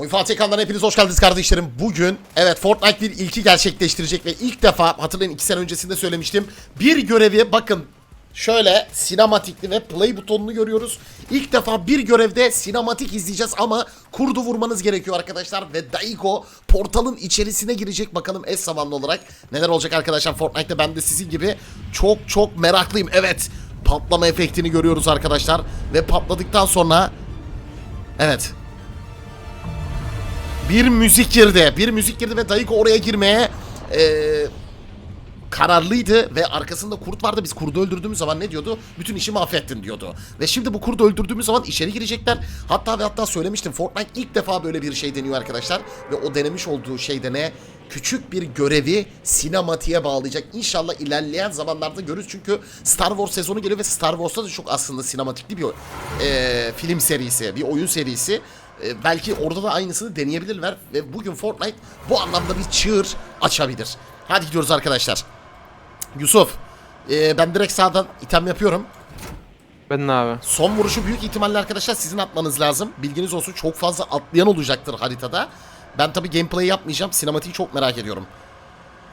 Oyun Fatih ekranlarına hepiniz hoş geldiniz kardeşlerim. Bugün evet Fortnite bir ilki gerçekleştirecek ve ilk defa hatırlayın 2 sene öncesinde söylemiştim. Bir görevi bakın şöyle sinematikli ve play butonunu görüyoruz. İlk defa bir görevde sinematik izleyeceğiz ama kurdu vurmanız gerekiyor arkadaşlar. Ve Daigo portalın içerisine girecek bakalım eş zamanlı olarak. Neler olacak arkadaşlar Fortnite'te ben de sizin gibi çok çok meraklıyım. Evet patlama efektini görüyoruz arkadaşlar. Ve patladıktan sonra evet bir müzik girdi. Bir müzik girdi ve Dayıko oraya girmeye eee, kararlıydı ve arkasında kurt vardı. Biz kurdu öldürdüğümüz zaman ne diyordu? Bütün işi mahvettin diyordu. Ve şimdi bu kurdu öldürdüğümüz zaman içeri girecekler. Hatta ve hatta söylemiştim Fortnite ilk defa böyle bir şey deniyor arkadaşlar. Ve o denemiş olduğu şeyde ne? Küçük bir görevi sinematiğe bağlayacak. İnşallah ilerleyen zamanlarda görürüz. Çünkü Star Wars sezonu geliyor ve Star Wars'ta da çok aslında sinematikli bir eee, film serisi, bir oyun serisi. E, belki orada da aynısını deneyebilirler ve bugün Fortnite bu anlamda bir çığır açabilir. Hadi gidiyoruz arkadaşlar. Yusuf, e, ben direkt sağdan item yapıyorum. Ben ne abi? Son vuruşu büyük ihtimalle arkadaşlar sizin atmanız lazım. Bilginiz olsun çok fazla atlayan olacaktır haritada. Ben tabi gameplay yapmayacağım. Sinematiği çok merak ediyorum.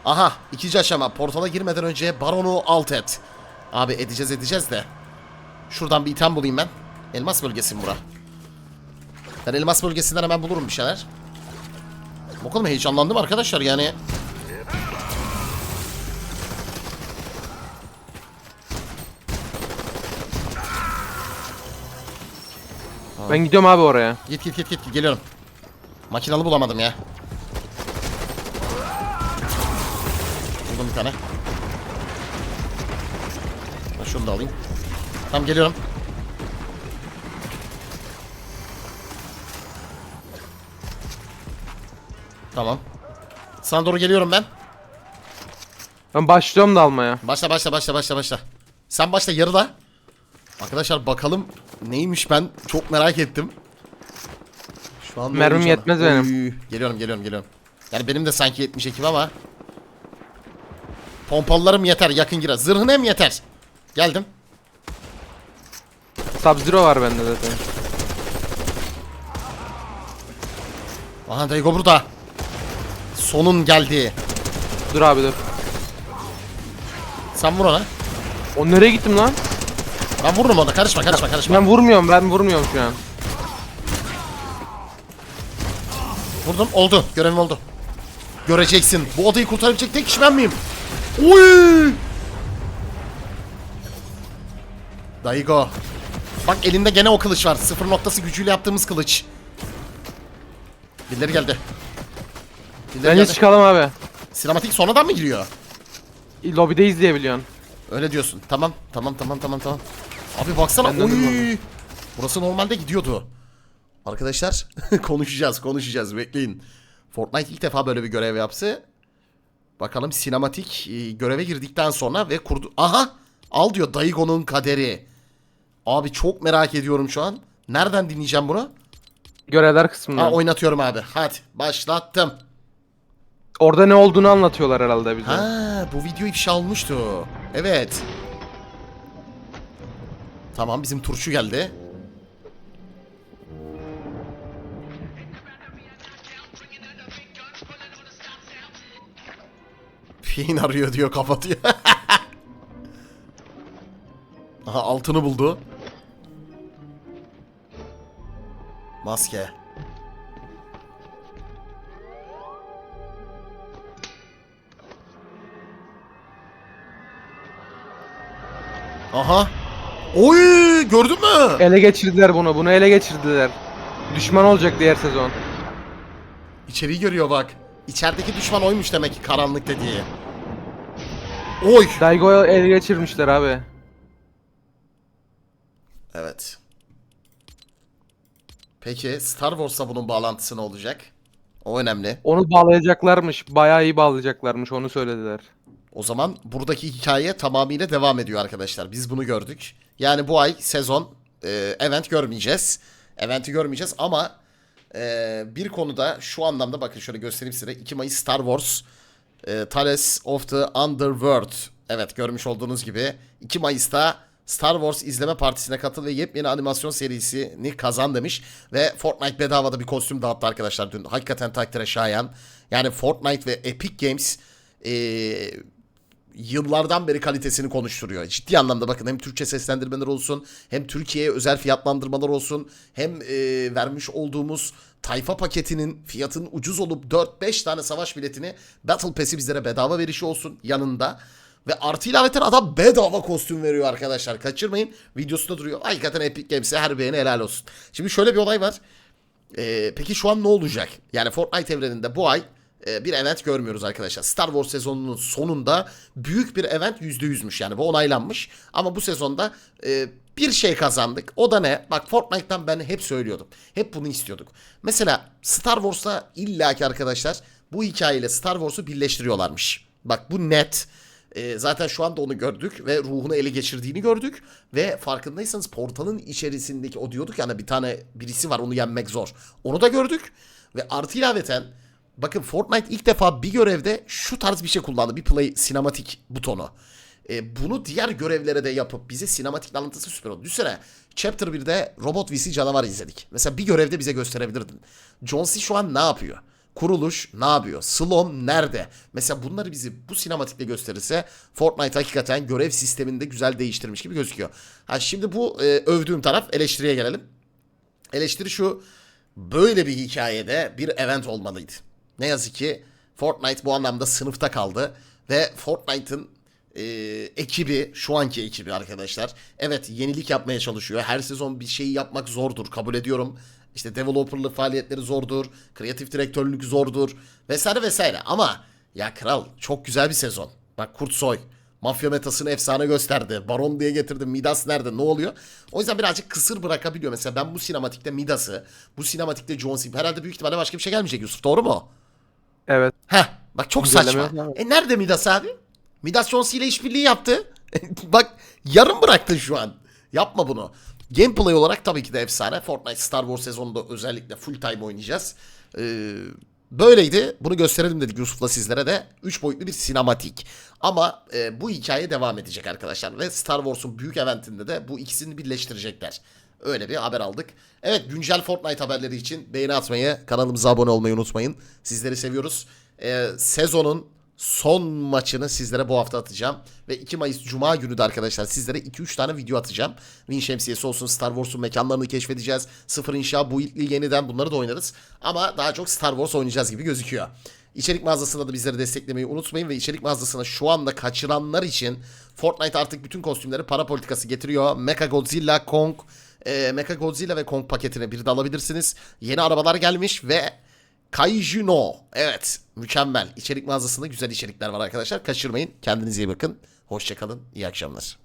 Aha ikinci aşama. Portala girmeden önce Baron'u alt et. Abi edeceğiz edeceğiz de. Şuradan bir item bulayım ben. Elmas bölgesi mi bura? Ben elmas bölgesinden hemen bulurum bir şeyler. Bakalım heyecanlandım arkadaşlar yani. Ben gidiyorum abi oraya. Git git git git geliyorum. Makinalı bulamadım ya. Buldum bir tane. Ben şunu da alayım. Tamam geliyorum. Tamam. Sana doğru geliyorum ben. Ben başlıyorum da almaya. Başla başla başla başla başla. Sen başla yarıda. Arkadaşlar bakalım neymiş ben çok merak ettim. Şu an ne Mermim yetmez benim. Oy, Geliyorum geliyorum geliyorum. Yani benim de sanki 70 ekip ama. Pompalılarım yeter yakın girer. Zırhın hem yeter. Geldim. Sub-Zero var bende zaten. Aha Daygo burada. Sonun geldi. Dur abi dur. Sen vur ona. O nereye gittim lan? Ben vururum ona. Karışma karışma karışma. Ben vurmuyorum ben vurmuyorum şu an. Vurdum oldu. Görevim oldu. Göreceksin. Bu odayı kurtarabilecek tek kişi ben miyim? Uy! Daigo. Bak elinde gene o kılıç var. Sıfır noktası gücüyle yaptığımız kılıç. Birileri geldi. Birileri Bence geldi. çıkalım abi. Sinematik sonradan mı giriyor? Lobideyiz diye biliyorsun. Öyle diyorsun. Tamam, tamam, tamam, tamam, tamam. Abi baksana. Ben de Oy! Burası normalde gidiyordu. Arkadaşlar konuşacağız, konuşacağız. Bekleyin. Fortnite ilk defa böyle bir görev yaptı. Bakalım sinematik e, göreve girdikten sonra ve kurdu. Aha! Al diyor Daigo'nun kaderi. Abi çok merak ediyorum şu an. Nereden dinleyeceğim bunu? Görevler kısmında. Ha oynatıyorum abi. Hadi başlattım. Orada ne olduğunu anlatıyorlar herhalde bize. Ha, bu video ifşa olmuştu. Evet. Tamam bizim turşu geldi. Fiin arıyor diyor kapatıyor. Aha altını buldu. Maske. Aha. Oy gördün mü? Ele geçirdiler bunu. Bunu ele geçirdiler. Düşman olacak diğer sezon. İçeriği görüyor bak. İçerideki düşman oymuş demek ki karanlık dediği. Oy. Daigo'yu ele geçirmişler abi. Evet. Peki Star Wars'la bunun bağlantısı ne olacak? O önemli. Onu bağlayacaklarmış. Bayağı iyi bağlayacaklarmış onu söylediler. O zaman buradaki hikaye tamamıyla devam ediyor arkadaşlar. Biz bunu gördük. Yani bu ay sezon e, event görmeyeceğiz. Event'i görmeyeceğiz ama e, bir konuda şu anlamda bakın şöyle göstereyim size. 2 Mayıs Star Wars e, Tales of the Underworld. Evet görmüş olduğunuz gibi 2 Mayıs'ta Star Wars izleme partisine katıl ve yepyeni animasyon serisini kazan demiş. Ve Fortnite bedavada bir kostüm dağıttı arkadaşlar dün. Hakikaten takdire şayan. Yani Fortnite ve Epic Games eee, yıllardan beri kalitesini konuşturuyor. Ciddi anlamda bakın hem Türkçe seslendirmeler olsun hem Türkiye'ye özel fiyatlandırmalar olsun hem eee, vermiş olduğumuz tayfa paketinin fiyatının ucuz olup 4-5 tane savaş biletini Battle Pass'i bizlere bedava verişi olsun yanında. Ve artı ilaveten adam bedava kostüm veriyor arkadaşlar. Kaçırmayın. Videosunda duruyor. Hakikaten Epic Games'e her beğeni helal olsun. Şimdi şöyle bir olay var. Ee, peki şu an ne olacak? Yani Fortnite evreninde bu ay e, bir event görmüyoruz arkadaşlar. Star Wars sezonunun sonunda büyük bir event %100'müş yani bu onaylanmış. Ama bu sezonda e, bir şey kazandık. O da ne? Bak Fortnite'tan ben hep söylüyordum. Hep bunu istiyorduk. Mesela Star Wars'la illaki arkadaşlar bu hikayeyle Star Wars'u birleştiriyorlarmış. Bak bu net. E, zaten şu anda onu gördük ve ruhunu ele geçirdiğini gördük. Ve farkındaysanız portalın içerisindeki o diyorduk yani bir tane birisi var onu yenmek zor. Onu da gördük. Ve artı ilaveten bakın Fortnite ilk defa bir görevde şu tarz bir şey kullandı. Bir play sinematik butonu. E, bunu diğer görevlere de yapıp bize sinematik anlatısı süper oldu. Düşünsene Chapter 1'de Robot VC canavar izledik. Mesela bir görevde bize gösterebilirdin. John C. şu an ne yapıyor? Kuruluş ne yapıyor? Slom nerede? Mesela bunları bizi bu sinematikle gösterirse Fortnite hakikaten görev sisteminde güzel değiştirmiş gibi gözüküyor. Ha şimdi bu e, övdüğüm taraf eleştiriye gelelim. Eleştiri şu. Böyle bir hikayede bir event olmalıydı. Ne yazık ki Fortnite bu anlamda sınıfta kaldı. Ve Fortnite'ın e, ekibi, şu anki ekibi arkadaşlar. Evet yenilik yapmaya çalışıyor. Her sezon bir şeyi yapmak zordur. Kabul ediyorum. İşte developerlık faaliyetleri zordur. Kreatif direktörlük zordur. Vesaire vesaire. Ama ya kral çok güzel bir sezon. Bak Kurt Soy. Mafya metasını efsane gösterdi. Baron diye getirdi. Midas nerede? Ne oluyor? O yüzden birazcık kısır bırakabiliyor. Mesela ben bu sinematikte Midas'ı, bu sinematikte John Cena. Herhalde büyük ihtimalle başka bir şey gelmeyecek Yusuf. Doğru mu? Evet. Heh. Bak çok saçma. E nerede Midas abi? Midas John Cena ile işbirliği yaptı. Bak yarım bıraktın şu an. Yapma bunu. Gameplay olarak tabii ki de efsane. Fortnite Star Wars sezonunda özellikle full time oynayacağız. Ee, böyleydi. Bunu gösterelim dedik Yusuf'la sizlere de. 3 boyutlu bir sinematik. Ama e, bu hikaye devam edecek arkadaşlar. Ve Star Wars'un büyük eventinde de bu ikisini birleştirecekler. Öyle bir haber aldık. Evet güncel Fortnite haberleri için beğeni atmayı, kanalımıza abone olmayı unutmayın. Sizleri seviyoruz. Ee, sezonun son maçını sizlere bu hafta atacağım. Ve 2 Mayıs Cuma günü de arkadaşlar sizlere 2-3 tane video atacağım. Win şemsiyesi olsun Star Wars'un mekanlarını keşfedeceğiz. Sıfır inşa, bu ilkli yeniden bunları da oynarız. Ama daha çok Star Wars oynayacağız gibi gözüküyor. İçerik mağazasında da bizleri desteklemeyi unutmayın ve içerik mağazasına şu anda kaçıranlar için Fortnite artık bütün kostümleri para politikası getiriyor. Mecha Godzilla, Kong, e, Mecha Godzilla ve Kong paketine bir de alabilirsiniz. Yeni arabalar gelmiş ve Kaiju no. Evet mükemmel. İçerik mağazasında güzel içerikler var arkadaşlar. Kaçırmayın. Kendinize iyi bakın. Hoşçakalın. İyi akşamlar.